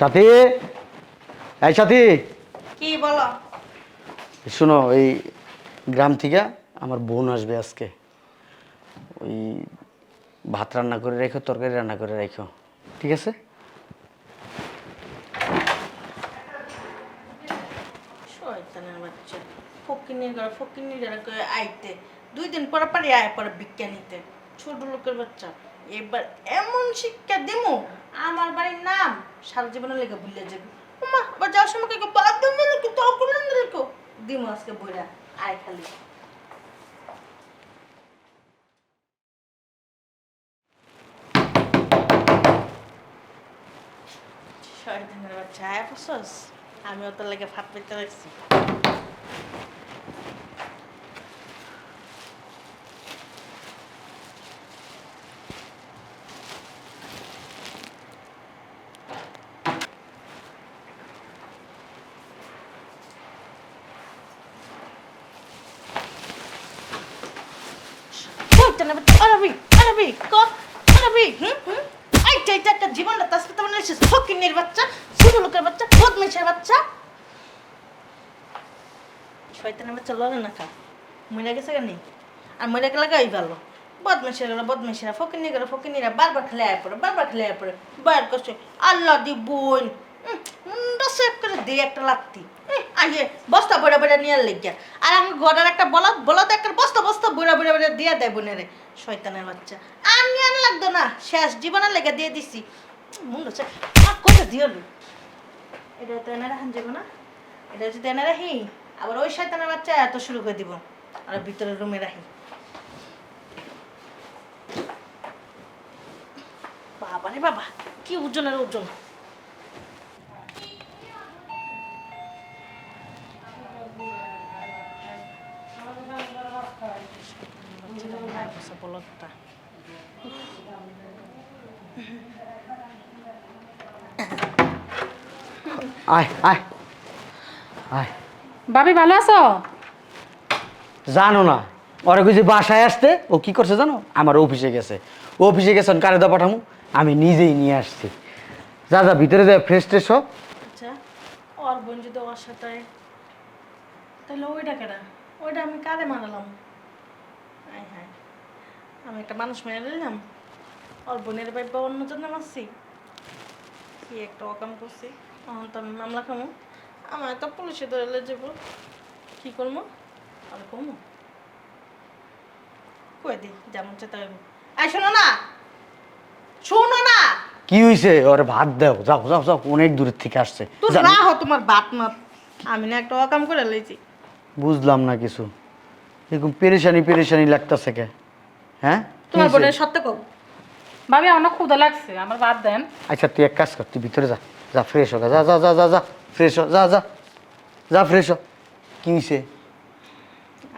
সাথী? এই সাথী। কি বলো? শোনো এই গ্রাম থেকে আমার বোন আসবে আজকে। ওই ভাত রান্না করে রেখো তরকারি রান্না করে রেখো। ঠিক আছে? শয়তানের বাচ্চা। ফকিনির ঘরে ফকিনির আইতে। দুই দিন পরে পরে আয় পরে বিজ্ঞানীতে ছোট লোকের বাচ্চা। এবার এমন শিক্ষা দিমু, আমার বাড়ির নাম সারা জীবনে লেগে ভুলে যাবে। উমা যাওয়ার সময় রেখো তখন রেখো আজকে বইরা, আয় খালি। বাচ্চা আমি ওর লাগে ভাত পেতে রাখছি শয়তানের বাচ্চা আরবি আরবি ক আরবি হুম হুম? এই এটা একটা জীবনটা, তার সাথে মানে ফকিনের বাচ্চা, ছোট লোকের বাচ্চা বদমেশের বাচ্চা। শয়তানের বাচ্চা লড়ে না খা মরে গেছে কেন? আর মরে গেলে গাই ভালো? বদমেশেরা বদমেশেরা ফকিনি গেলে ফকিনিরা বারবার খেলে আয় পড়ে, বারবার খেলে আয় পড়ে। বার করছে, আল্লাহ দি বোন। মুন্ডা সেভ করে দে একটা লাগতি আগে বস্তা বড়া বড়া নিয়ে লেগে। আর আমি ঘরের একটা বলদ বলদ একটা বস্তা বস্তা বড়া বড়া বড়া দিয়ে দেয় বোনেরে। শয়তানের বাচ্চা। আর নিয়ে আনা লাগতো না। শেষ জীবনের লেগে দিয়ে দিছি। মুন্ডা সে কোথা দিয়ে এটা তো এনে রাখান যাব না? এটা যদি এনে রাখি। আবার ওই শয়তানের বাচ্চা এত শুরু করে দিব। আর ভিতরে রুমে রাখি। বাবা রে বাবা, কি ওজনের ওজন? বলদটা আয় আয়। আয়। ভাবি ভালো আছো? জানো না ওরা কিছু বাসায় আসতে। ও কি করছে জানো? আমার অফিসে গেছে। অফিসে গেছেন কারে দা পাঠামু? আমি নিজেই নিয়ে আসছি। যা যা ভিতরে যায় ফ্রেশ ট্রেশ হোক আচ্ছা ওর বোন যদি ওর সাথে তাহলে ওইটা কেনা ওইটা আমি কারে মারালাম আয় হায় আমি একটা মানুষ মেরে নিলাম। ওর বোনের বাইবা অন্য জন্য মারছি। কি একটা অকাম করছি। তখন তো আমি মামলা খামো। আমার তো পুলিশে ধরে যাব। কি করব আর কমো কই দি যেমন চেতা আয় শোনো না! শোনো না! কি হয়েছে ওরে ভাত দাও। যাও যাও যাও অনেক দূরের থেকে আসছে। তো যা- না হো তোমার বাপ মাপ আমি না একটা অকাম করে লইছি। বুঝলাম না কিছু। এরকম পেরেশানি পেরেশানি লাগতেছে কে? হ্যাঁ? কি তোমার বোনের সত্য কব ভাবি আমার ক্ষুদা লাগছে আমার বাদ দেন। আচ্ছা তুই এক কাজ কর তুই ভিতরে যা যা ফ্রেশ হোক যা যা যা যা যা ফ্রেশ হ যা যা যা ফ্রেশ হ কি হয়েছে?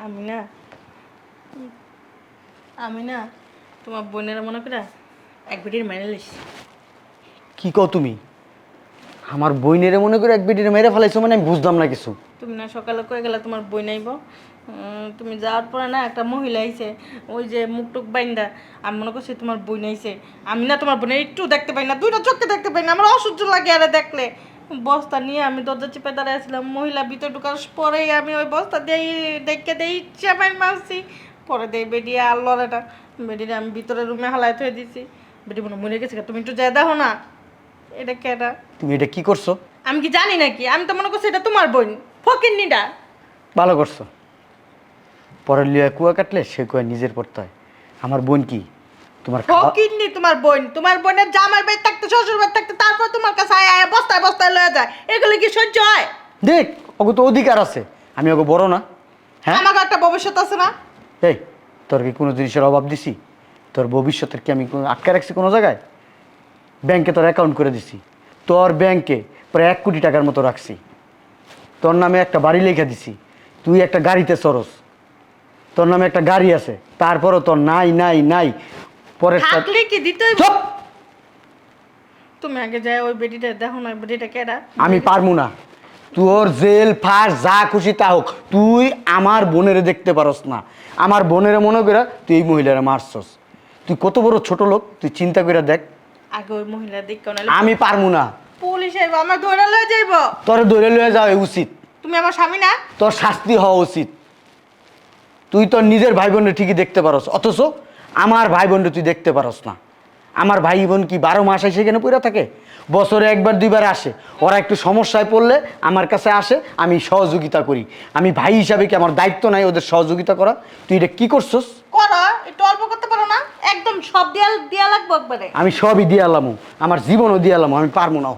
আমি না আমি না তোমার বোনের মনে করে এক বিটির মেরে লিছি কি কও তুমি? আমার বইনেরে মনে করে এক বিটির মেরে ফেলাইছো মানে আমি বুঝলাম না কিছু। তুমি না সকালে কয়ে গেলে তোমার বই নাইব তুমি যাওয়ার পরে না একটা মহিলা আইছে ওই যে মুখ টুক বাইন্দা আমি মনে করছি তোমার বই নাইছে আমি না তোমার বোনের একটু দেখতে পাই না দুইটা চোখে দেখতে পাই না আমার অসহ্য লাগে আরে দেখলে। বস্তা নিয়ে আমি দরজা চেপে দাঁড়াইছিলাম মহিলা ভিতরে ঢুকার পরেই আমি ওই বস্তা দিয়ে দেখে দিয়ে চেপাই মারছি। পরে দেই বেরিয়ে আল্লাহর এটা বেরিয়ে আমি ভিতরে রুমে হালাই থয়ে দিছি। বেটি মনে মরে গেছে তুমি একটু যাই দেখো না এটা কেটা তুমি এটা কি করছ? আমি কি জানি নাকি আমি তো মনে করছি এটা তোমার বোন ফকির নিডা ভালো করছ। পরের লিয়া কুয়া কাটলে সে কুয়া নিজের পড়তে হয়। আমার বোন কি? তোমার খাওয়া তোমার বোন। তোমার বোনের জামাই বাড়ি থাকতে শ্বশুর বাড়ি থাকতে তারপর তোমার কাছে আয় আয় বস্তায় বস্তায় লয়ে যায়। এগুলো কি সহ্য হয়? দেখ ওকে তো অধিকার আছে। আমি ওকে বড় না। হ্যাঁ? আমার একটা ভবিষ্যৎ আছে না? এই তোর কি কোনো জিনিসের অভাব দিছি? তোর ভবিষ্যতের কি আমি কোনো আটকে রাখছি কোনো জায়গায়? ব্যাংকে তোর অ্যাকাউন্ট করে দিছি। তোর ব্যাংকে প্রায় এক কোটি টাকার মতো রাখছি। তোর নামে একটা বাড়ি লেখা দিছি। তুই একটা গাড়িতে চরস তোর নামে একটা গাড়ি আছে তারপরও তোর নাই নাই নাই। থাকলে কি দিতেই চুপ! তুমি আগে যাই ওই বেটিটা দেখো না বেটিটা কেডা? আমি পারমু না। তোর জেল ফাঁস যা খুশি তা হোক তুই আমার বোনেরে দেখতে পারস না। আমার বোনেরে মনে করে তুই এই মহিলারা মারছস। তুই কত বড় ছোট লোক তুই চিন্তা করে দেখ। আগে ওই মহিলা দেখ আমি পারমু না। পুলিশ আইব আমার ধরে লয়ে যাইব। তোর ধরে লয়ে যাওয়া উচিত। তুমি আমার স্বামী না? তোর শাস্তি হওয়া উচিত। তুই তোর নিজের ভাই বোনকে ঠিকই দেখতে পারস অথচ আমার ভাই বোনকে তুই দেখতে পারস না। আমার ভাই বোন কি বারো মাস এসে এখানে পড়ে থাকে? বছরে একবার দুইবার আসে। ওরা একটু সমস্যায় পড়লে আমার কাছে আসে আমি সহযোগিতা করি। আমি ভাই হিসাবে কি আমার দায়িত্ব নাই ওদের সহযোগিতা করা? তুই এটা কি করছস? করো একটু অল্প করতে পারো না? একদম সব দিয়া দিয়া লাগবে একবারে। আমি সবই দিয়ে আলামু আমার জীবনও দিয়ে আলামু আমি পারব না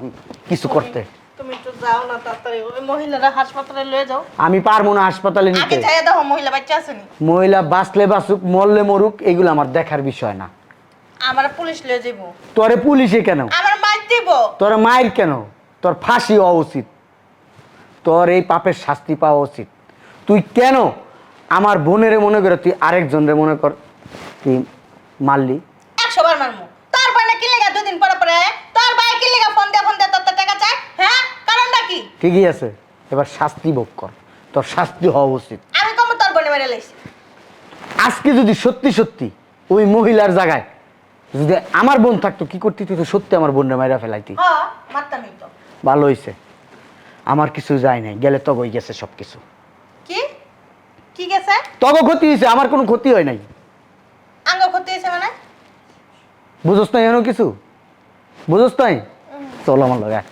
কিছু করতে। তুমি একটু যাও না তাড়াতাড়ি। ওই মহিলারা হাসপাতালে লয়ে যাও। আমি পারব না হাসপাতালে আগে নিতে। যাইয়া মহিলা বাচ্চা আসেনি মহিলা বাঁচলে বাঁচুক মরলে মরুক এগুলো আমার দেখার বিষয় না। আমার পুলিশ লয়ে যাইব তোরে পুলিশে কেন? আমার মার দিব। তোর মায়ের কেন? তোর ফাঁসি হওয়া উচিত। তোর এই পাপের শাস্তি পাওয়া উচিত। তুই কেন আমার বোনেরে মনে করে তুই আরেকজনরে মনে কর তুই মারলি? একশো বার মারমু তোর ভাই না কি লেগা দুদিন পরে পরে তোর ভাই কি লেগা ফোন দিয়ে ফোন দিয়ে তোর তো টাকা চায় হ্যাঁ কারণটা কি ঠিকই আছে এবার শাস্তি ভোগ কর। তোর শাস্তি হওয়া উচিত। আমি কম তোর বোনে মেরে লাইছি। আজকে যদি সত্যি সত্যি ওই মহিলার জায়গায় যদি আমার বোন থাকতো কি করতি তুই তো সত্যি আমার বোনরে মাইরা ফেলাইতি? হ্যাঁ মারতামই তো। ভালো হয়েছে আমার কিছু যায় নাই গেলে তগই গেছে সব কিছু কি? কি গেছে? তগ ক্ষতি হয়েছে আমার কোনো ক্ষতি হয় নাই। আঙ্গ ক্ষতি মানে? বুঝোস নাই এমন কিছু? বুঝোস নাই? চল আমার লগে আয়।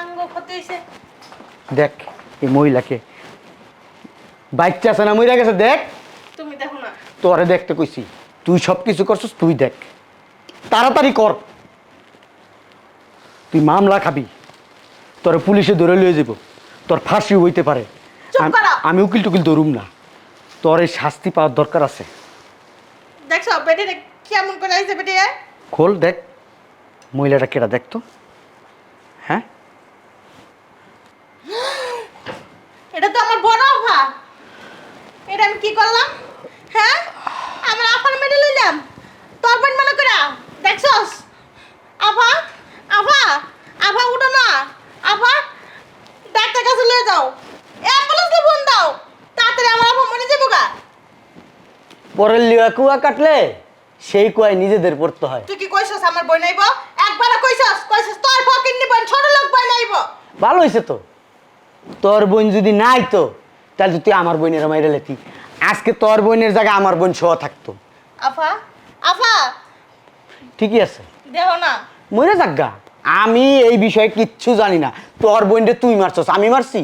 আঙ্গ ক্ষতি হয়েছে দেখ এই মহিলাকে। না মহিলা গেছে দেখ। তুমি দেখো না। তোরে দেখতে কইছি তুই সব কিছু করছিস তুই দেখ। তাড়াতাড়ি কর। তুই মামলা খাবি তোর পুলিশে ধরে লয়ে যাব। তোর ফাঁসিও হইতে পারে। আমি উকিল টুকিল ধরুম না। তোর এই শাস্তি পাওয়ার দরকার আছে। দেখছ বেটি কেমন করে আইছে বেটি খোল দেখ। মহিলাটা কেটা দেখতো এটা তো আমার বড় আফা এটা আমি কি করলাম? হ্যাঁ? আমার আফার মেডেল নিলাম। তোর বোন মনে করে দেখছস? আফা আফা আফা উঠো না। আফা ডাক্তার কাছে লয়ে যাও। অ্যাম্বুলেন্সে ফোন দাও। তাড়াতাড়ি আমার আফা মরে যাব গা। পরের লিয়া কুয়া কাটলে সেই কুয়ায় নিজেদের পড়তে হয়। তুই কি কইছস আমার বই নাইব? একবার কইছস? কইছস তোর ফকির নিবন ছোট লোক বই নাইব। ভালো হয়েছে তো। তোর বোন যদি নাই তো তাহলে তো তুই আমার বোনের মাইরে লেতি। আজকে তোর বোনের জায়গায় আমার বোন শোয়া থাকতো। আফা আফা। ঠিকই আছে। দেহ না। মরে যাজ্ঞা আমি এই বিষয়ে কিচ্ছু জানি না। তোর বোনটা তুই মারছস আমি মারছি?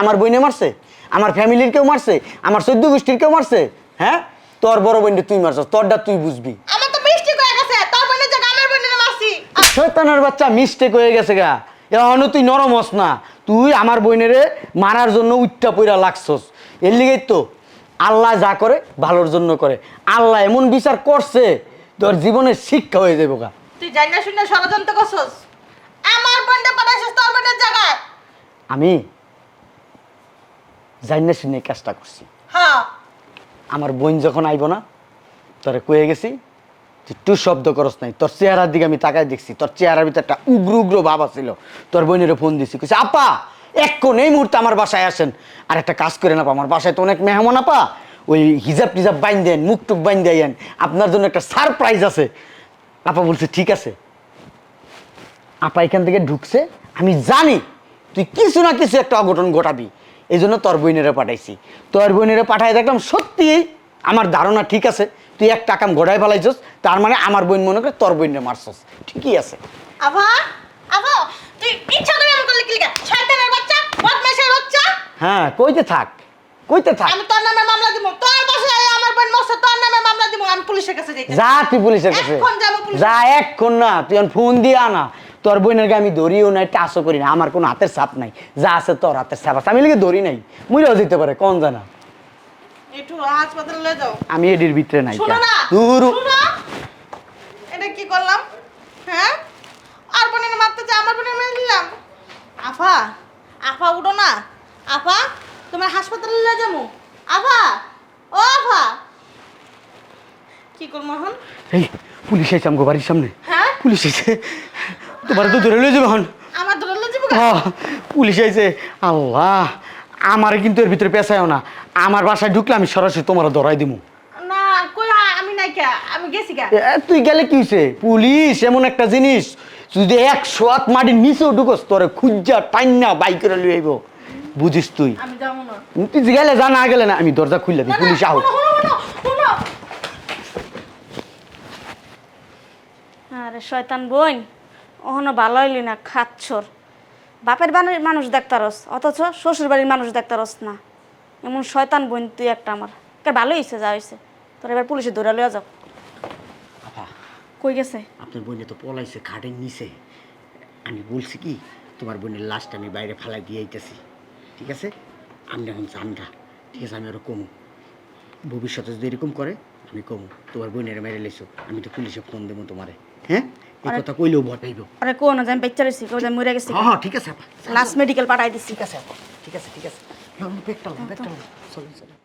আমার বোনে মারছে? আমার ফ্যামিলির কেউ মারছে? আমার চোদ্দ গোষ্ঠীর কেউ মারছে? হ্যাঁ? তোর বড় বোনটা তুই মারছস তোরটা তুই বুঝবি। আমার তো মিষ্টি কয়ে গেছে তোর বোনের জায়গা আমার বোনের মাসি শয়তানের বাচ্চা মিস্টেক হয়ে গেছে গা। এখনও তুই নরম হস না। তুই আমার বোনেরে মারার জন্য উচ্চা পইরা লাগছস। এর লিগেই তো আল্লাহ যা করে ভালোর জন্য করে। আল্লাহ এমন বিচার করছে তোর জীবনের শিক্ষা হয়ে যাবে গা। তুই জানি না শুনে ষড়যন্ত্র করছস? আমার বোনটা পাঠাইছিস তোর বোনের জায়গায়? আমি জানি না শুনে কাজটা করছি। হ্যাঁ। আমার বোন যখন আইব না তোরে কয়ে গেছি তুই টু শব্দ করস নাই, তোর চেহারার দিকে আমি তাকাই দেখছি, তোর চেহারার ভিতরে একটা উগ্র উগ্র ভাব ছিল তোর বোনের ফোন দিছি, কইছে, আপা এক্ষণ এই মুহূর্তে আমার বাসায় আসেন। আর একটা কাজ করে আপা, আমার বাসায় তো অনেক মেহমান, আপা। ওই হিজাব টিজাব বাইন দেন মুখ টুক বাইন দেন আপনার জন্য একটা সারপ্রাইজ আছে। আপা বলছে, ঠিক আছে। আপা এখান থেকে ঢুকছে, আমি জানি, তুই কিছু না কিছু একটা অঘটন ঘটাবি। এই জন্য তোর বইনেরে পাঠাইছি। তোর বইনেরে পাঠাই দেখলাম সত্যি আমার ধারণা ঠিক আছে তুই এক টাকাম ঘোড়ায় ফেলাইছস তার মানে আমার বোন মনে করে তোর বইনে মারছস। ঠিকই আছে। আভা আভা তুই ইচ্ছা করে আমার করলে কি লিখা শয়তানের বাচ্চা বদমাশের বাচ্চা? হ্যাঁ কইতে থাক কইতে থাক। আমি তোর নামে মামলা দিব তোর আয়া আমার বোন মরছে তোর নামে মামলা দিব আমি পুলিশের কাছে যাইতে যা তুই পুলিশের কাছে। এক্ষণ যাব পুলিশের যা এক্ষণ না তুই এখন ফোন দিয়ে আনা। তোর বোনের আমি ধরিও নাই টাচও করি না আমার কোনো হাতের ছাপ নাই। যা আছে তোর হাতের ছাপ আছে আমি লিখে ধরি নাই। মুইরাও দিতে পারে কোন জানা। একটু হাসপাতালে লয়ে যাও। আমি এডির ভিতরে নাই শুনো না! দুরু। এটা কি করলাম? হ্যাঁ? আর বোনের মারতে চা আমার বোনের মেরে দিলাম। আফা আফা উঠো না। আফা তোমার হাসপাতালে লয়ে যাব। আফা ও আফা। কি করব এখন? এই পুলিশ আইছে আমগো বাড়ির সামনে। হ্যাঁ? পুলিশ আইছে তোমার তো ধরে লয়ে যাবে হন আমার ধরে লয়ে যাব? পুলিশ আইছে আল্লাহ আমারে কিন্তু এর ভিতরে পেঁচায়ও না। আমার বাসায় ঢুকলে আমি সরাসরি তোমার ধরাই দিমু। না কই আমি নাই কে আমি গেছি গা। তুই গেলে কি হয়েছে পুলিশ এমন একটা জিনিস যদি একশো হাত মাটির নিচেও ঢুকস তোরে খুঁজা টাইনা বাই করে লুই আইব। বুঝিস তুই? আমি যাব না। তুই গেলে যা না গেলে না আমি দরজা খুললে দিই পুলিশ আহ। আরে শয়তান বোন ওহনো ভালো হইলি না খাচ্ছর। বাপের বাড়ির মানুষ দেখতারস অথচ শ্বশুর বাড়ির মানুষ দেখতারস না। এমন শয়তান বোন তুই একটা আমার। কে ভালো হয়েছে যা হয়েছে তোর এবার পুলিশে ধরে লইয়া যাও। আপা কই গেছে? আপনার বোনে তো পলাইছে খাটের নিচে আমি বলছি কি তোমার বোনের লাশটা আমি বাইরে ফালাই দিয়ে আইতেছি। ঠিক আছে? আমি এখন চান্দা ঠিক আছে আমি আরও কমু। ভবিষ্যতে যদি এরকম করে আমি কমু। তোমার বোনের মেরে লেছো আমি তো পুলিশে ফোন দেবো তোমারে। হ্যাঁ? এই কথা কইলেও ভয় পাইব। আরে কোন যে আমি কেউ যে মরে গেছি। হ্যাঁ হ্যাঁ ঠিক আছে আপা। লাস্ট মেডিকেল পাঠাই দিছি। ঠিক আছে আপা। ঠিক আছে ঠিক আছে। ব্যাগটা ব্যাগটা চলো চলো